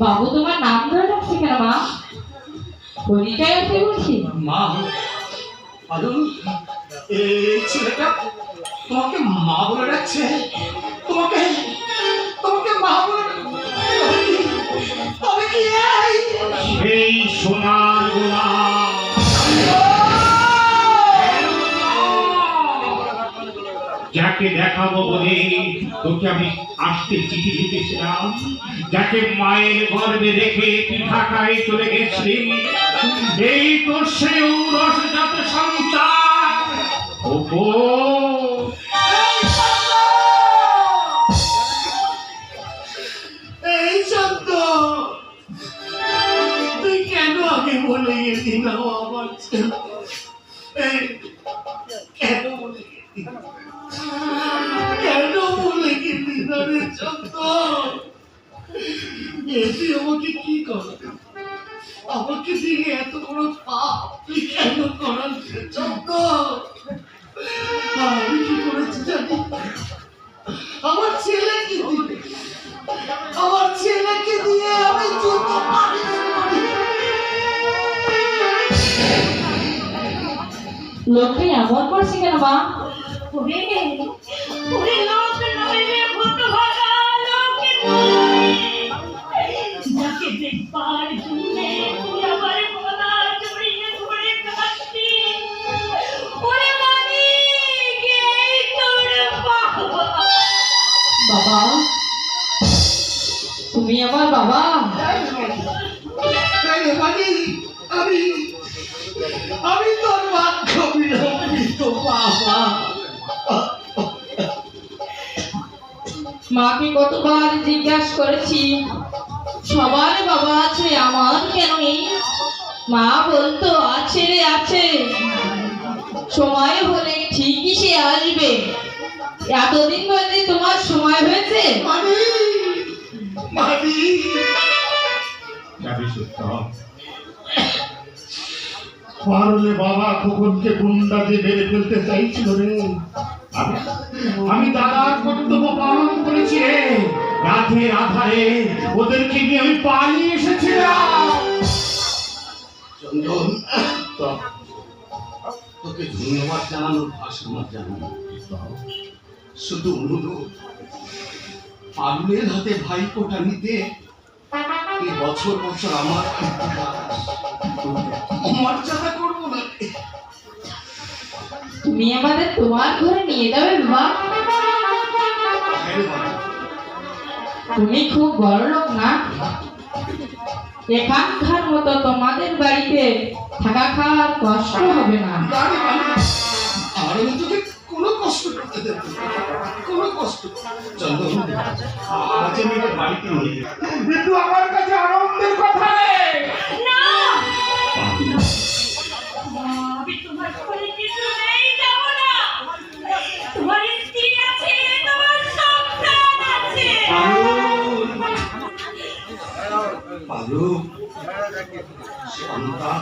বাবু তোমার নাম ধরে রাখছি কেন মা? পরিচয় আছে বলছি। মা এই ছেলেটা তোমাকে মা বলে ডাকছে। তোমাকে তোমাকে মা বলে তবে কি এই? সেই যাকে দেখাবো বলে তোকে আমি আসতে চিঠি লিখেছিলাম। যাকে মায়ের গর্ভে রেখে তুই ঢাকায় চলে গেছিলি, এই তো সেই রসজাত সন্তান। ওপো এই তুই কেন আগে বলে গেলি না গেলি না রে সত্য আমাকে কি কর? আমাকে দিয়ে এত বড় পাপ তুই কেন করান সত্য আমি কি করেছি জানি? আমার ছেলে কি দিবে আমার ছেলেকে দিয়ে আমি যত পারি করি। এমন করছে কেন মা? ওরে ওরে বাবা তুমি আমার বাবা আমি আমি তোর বাক্য বিলম্বিত বাবা মাকে কতবার জিজ্ঞাসা করেছি সবার বাবা আছে আমার কেন নেই? মা বলতো আছে রে আছে। সময় হলে ঠিকই সে আসবে। এতদিন ধরে তোমার সময় হয়েছে? মানি মানি পারলে বাবা খোকনকে গুন্ডা দিয়ে মেরে ফেলতে চাইছিল রে। আমি- দাদার কর্তব্য পালন করেছি রে। রাতের আধারে ওদেরকে নিয়ে আমি পালিয়ে এসেছিলাম। তোকে ধন্যবাদ জানানোর ভাষা আমার জানা নেই। শুধু অনুরোধ পালুয়ের হাতে ভাইপোটা নিতে বছর বছর আমার না তুমি আমাদের তোমার ঘরে নিয়ে যাবে বাবা। তুমি খুব বড় লোক না। এখানকার মতো তোমাদের বাড়িতে থাকা খাওয়ার কষ্ট হবে না। কোনো কষ্ট করতে দেব কোনো কষ্ট। চন্দন আজ আমি বাড়িতে নিয়ে আমার কাছে আনন্দের কথা পালু শান্তা